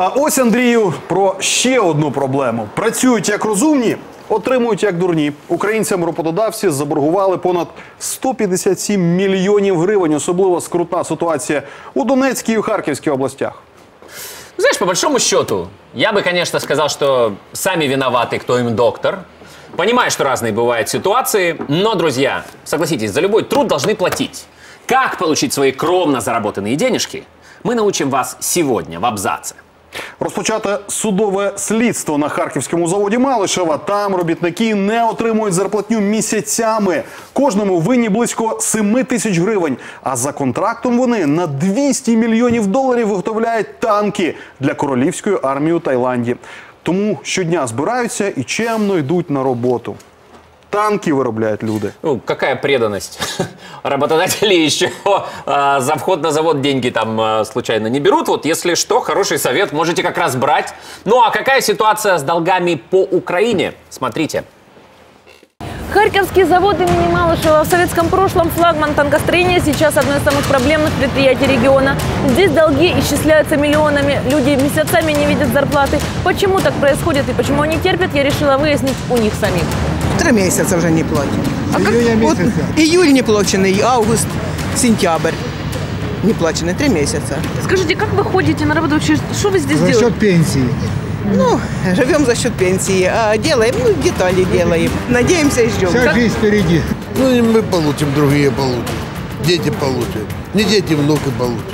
А ось Андрію про ще одну проблему: працюють як розумні, отримують як дурні. Українцям роботодавці заборгували понад 157 мільйонів гривень. Особливо скрутна ситуація у Донецькій і Харківській областях. Знаешь, по большому счету, я бы, конечно, сказал, что сами виноваты, кто им доктор. Понимаю, что разные бывают ситуации, но, друзья, согласитесь, за любой труд должны платить. Как получить свои кровно заработанные денежки, мы научим вас сегодня в абзаце. Розпочати судове слідство на харківському заводі Малишева. Там робітники не отримують зарплатню місяцями. Кожному винні близько 7 тисяч гривень. А за контрактом вони на 200 мільйонів доларів виготовляють танки для королівської армії у Таїланді. Тому щодня збираються і чемно йдуть на роботу. Танки виробляють люди. Ну, какая преданность? Работодатели еще а, за вход на завод деньги там а, случайно не берут. Вот если что, хороший совет, можете как раз брать. Ну а какая ситуация с долгами по Украине? Смотрите. Харьковский завод имени Малышева в советском прошлом флагман танкостроения сейчас одно из самых проблемных предприятий региона. Здесь долги исчисляются миллионами, люди месяцами не видят зарплаты. Почему так происходит и почему они терпят, я решила выяснить у них самих. Три месяца уже не платят. А как, вот, июль не плаченный, август, сентябрь не плачены. Три месяца. Скажите, как вы ходите на работу? Что вы здесь За делаете? счет пенсии. Ну, живем за счет пенсии, а делаем, ну, детали делаем. Надеемся и ждем. Вся Как- жизнь впереди. Ну, не мы получим, другие получат. Дети получат. Не дети, внуки получат.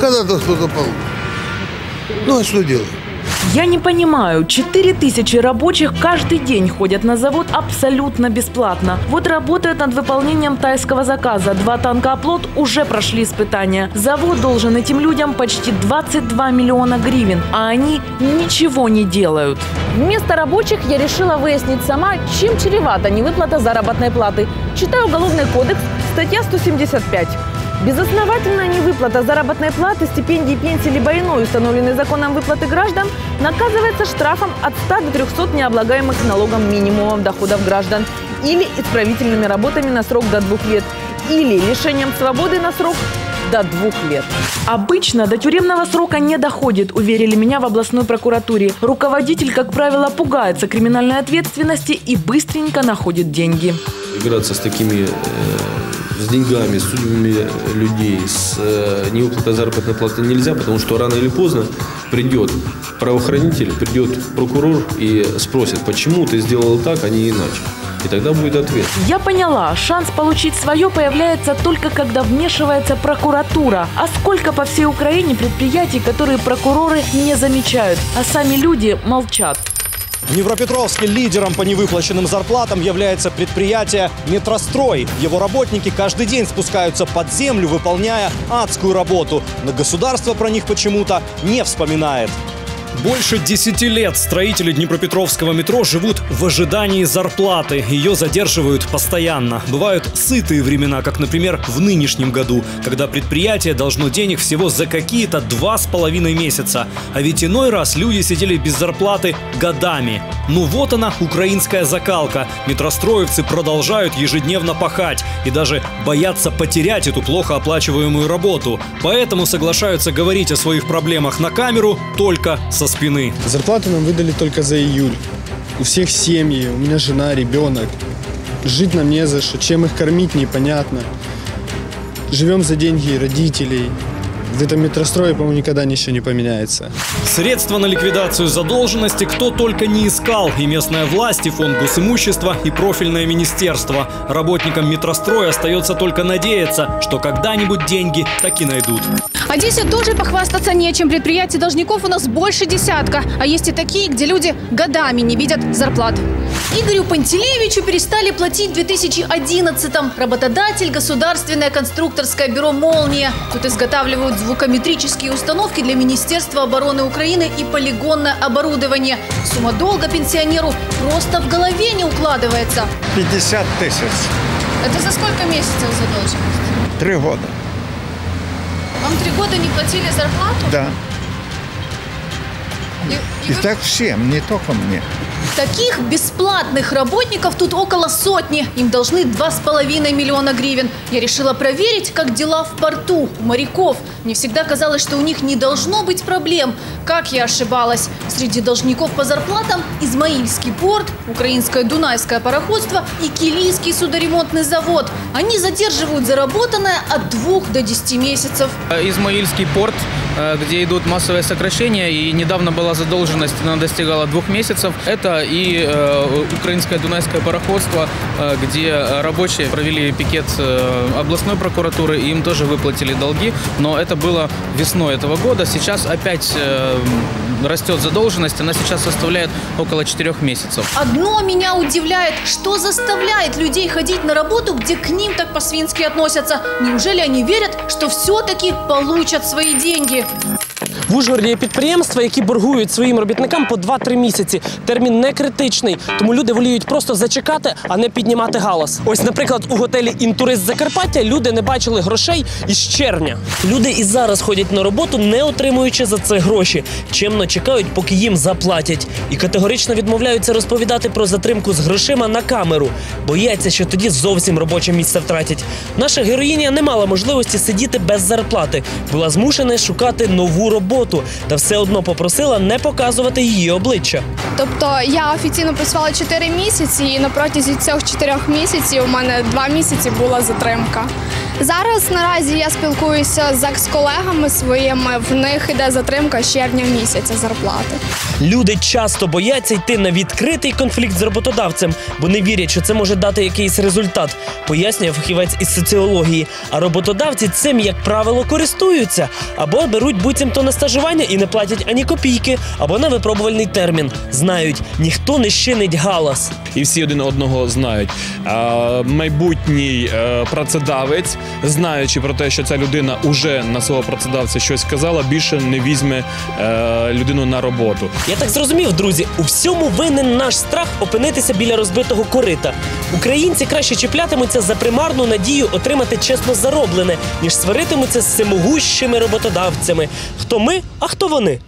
Когда-то кто-то получит. Ну, а что делать? Я не понимаю, 4 тысячи рабочих каждый день ходят на завод абсолютно бесплатно. Вот работают над выполнением тайского заказа. Два танка «Оплот» уже прошли испытания. Завод должен этим людям почти 22 миллиона гривен, а они ничего не делают. Вместо рабочих я решила выяснить сама, чем чревата невыплата заработной платы. Читаю Уголовный кодекс, статья 175. Безосновательная невыплата заработной платы, стипендий, пенсии либо иной установленный законом выплаты граждан наказывается штрафом от 100 до 300 необлагаемых налогом минимумов доходов граждан или исправительными работами на срок до двух лет или лишением свободы на срок до двух лет. Обычно до тюремного срока не доходит, уверили меня в областной прокуратуре. Руководитель, как правило, пугается криминальной ответственности и быстренько находит деньги. играться с такими, э, с деньгами, с судьбами людей, с э, невыплатой заработной платы нельзя, потому что рано или поздно придет правоохранитель, придет прокурор и спросит, почему ты сделал так, а не иначе. И тогда будет ответ. Я поняла, шанс получить свое появляется только когда вмешивается прокуратура. А сколько по всей Украине предприятий, которые прокуроры не замечают, а сами люди молчат. В Днепропетровске лидером по невыплаченным зарплатам является предприятие «Метрострой». Его работники каждый день спускаются под землю, выполняя адскую работу. Но государство про них почему-то не вспоминает. Больше 10 лет строители Днепропетровского метро живут в ожидании зарплаты. Ее задерживают постоянно. Бывают сытые времена, как, например, в нынешнем году, когда предприятие должно денег всего за какие-то два с половиной месяца. А ведь иной раз люди сидели без зарплаты годами. Ну вот она, украинская закалка. Метростроевцы продолжают ежедневно пахать и даже боятся потерять эту плохо оплачиваемую работу. Поэтому соглашаются говорить о своих проблемах на камеру только со спины. Зарплату нам выдали только за июль. У всех семьи, у меня жена, ребенок. Жить нам не за что, чем их кормить непонятно. Живем за деньги родителей. В этом метрострое, по-моему, никогда ничего не поменяется. Средства на ликвидацию задолженности кто только не искал. И местная власть, и фонд госимущества, и профильное министерство. Работникам метростроя остается только надеяться, что когда-нибудь деньги таки найдут. Одессе тоже похвастаться нечем. Предприятий должников у нас больше десятка. А есть и такие, где люди годами не видят зарплат. Игорю Пантелеевичу перестали платить в 2011-м. Работодатель – государственное конструкторское бюро «Молния». Тут изготавливают звукометрические установки для Министерства обороны Украины и полигонное оборудование. Сумма долга пенсионеру просто в голове не укладывается. 50 тысяч. Это за сколько месяцев задолженность? Три года. Вам три года не платили зарплату? Да. И, и И вы- так всем, не только мне. Таких бесплатных работников тут около сотни. Им должны 2,5 миллиона гривен. Я решила проверить, как дела в порту у моряков. Мне всегда казалось, что у них не должно быть проблем. Как я ошибалась. Среди должников по зарплатам Измаильский порт, Украинское Дунайское пароходство и Килийский судоремонтный завод. Они задерживают заработанное от 2 до 10 месяцев. Измаильский порт, где идут массовые сокращения, и недавно была задолженность, она достигала двух месяцев. Это и э, Украинское Дунайское пароходство, э, где рабочие провели пикет э, областной прокуратуры, и им тоже выплатили долги, но это было весной этого года. Сейчас опять э, растет задолженность, она сейчас составляет около четырех месяцев. Одно меня удивляет, что заставляет людей ходить на работу, где к ним так по-свински относятся. Неужели они верят, что все-таки получат свои деньги? você. В Ужгороді є підприємства, які боргують своїм робітникам по 2-3 місяці. Термін не критичний, тому люди воліють просто зачекати, а не піднімати галас. Ось, наприклад, у готелі Інтурист Закарпаття люди не бачили грошей із червня. Люди і зараз ходять на роботу, не отримуючи за це гроші. Чемно чекають, поки їм заплатять, і категорично відмовляються розповідати про затримку з грошима на камеру. Бояться, що тоді зовсім робоче місце втратять. Наша героїня не мала можливості сидіти без зарплати, була змушена шукати нову роботу та все одно попросила не показувати її обличчя. Тобто я офіційно працювала 4 місяці, і на протязі цих 4 місяців у мене 2 місяці була затримка. Зараз наразі я спілкуюся з екс-колегами своїми. В них іде затримка з червня місяця зарплати. Люди часто бояться йти на відкритий конфлікт з роботодавцем, бо не вірять, що це може дати якийсь результат, пояснює фахівець із соціології. А роботодавці цим, як правило, користуються або беруть буцімто на стажування і не платять ані копійки, або на випробувальний термін. Знають, ніхто не щинить галас. і всі один одного знають. Майбутній е, працедавець, знаючи про те, що ця людина уже на свого працедавця щось сказала, більше не візьме е, людину на роботу. Я так зрозумів, друзі, у всьому винен наш страх опинитися біля розбитого корита. Українці краще чіплятимуться за примарну надію отримати чесно зароблене, ніж сваритимуться з всемогущими роботодавцями. Хто ми, а хто вони?